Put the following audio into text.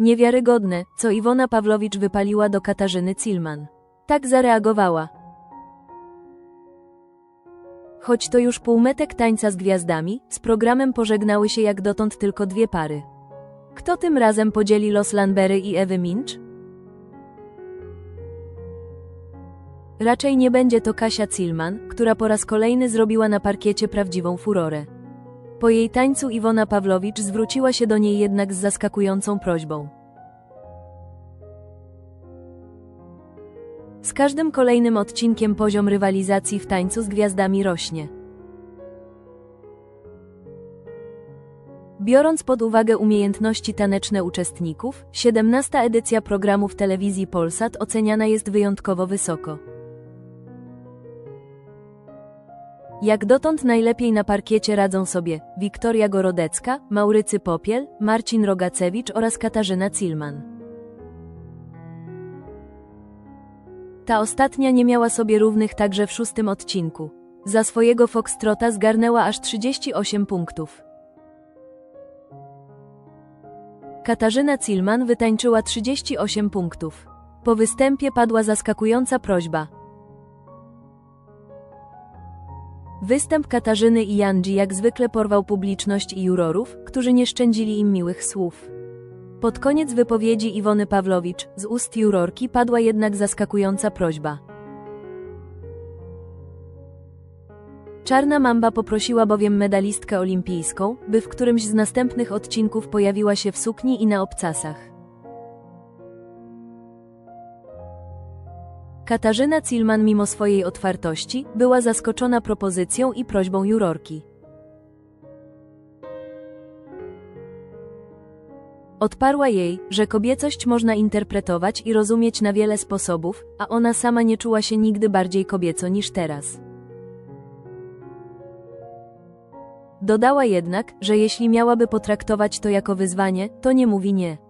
Niewiarygodne, co Iwona Pawlowicz wypaliła do Katarzyny Cilman. Tak zareagowała. Choć to już półmetek tańca z gwiazdami, z programem pożegnały się jak dotąd tylko dwie pary. Kto tym razem podzieli los Lanbery i Ewy Minch? Raczej nie będzie to Kasia Cilman, która po raz kolejny zrobiła na parkiecie prawdziwą furorę. Po jej tańcu Iwona Pawlowicz zwróciła się do niej jednak z zaskakującą prośbą. Z każdym kolejnym odcinkiem poziom rywalizacji w tańcu z gwiazdami rośnie. Biorąc pod uwagę umiejętności taneczne uczestników, 17. edycja programu w telewizji Polsat oceniana jest wyjątkowo wysoko. Jak dotąd najlepiej na parkiecie radzą sobie Wiktoria Gorodecka, Maurycy Popiel, Marcin Rogacewicz oraz Katarzyna Cilman. Ta ostatnia nie miała sobie równych także w szóstym odcinku. Za swojego Foxtrota zgarnęła aż 38 punktów. Katarzyna Cilman wytańczyła 38 punktów. Po występie padła zaskakująca prośba. Występ Katarzyny i Janji jak zwykle porwał publiczność i jurorów, którzy nie szczędzili im miłych słów. Pod koniec wypowiedzi Iwony Pawlowicz, z ust jurorki padła jednak zaskakująca prośba. Czarna Mamba poprosiła bowiem medalistkę olimpijską, by w którymś z następnych odcinków pojawiła się w sukni i na obcasach. Katarzyna Cilman mimo swojej otwartości, była zaskoczona propozycją i prośbą jurorki. Odparła jej, że kobiecość można interpretować i rozumieć na wiele sposobów, a ona sama nie czuła się nigdy bardziej kobieco niż teraz. Dodała jednak, że jeśli miałaby potraktować to jako wyzwanie, to nie mówi nie.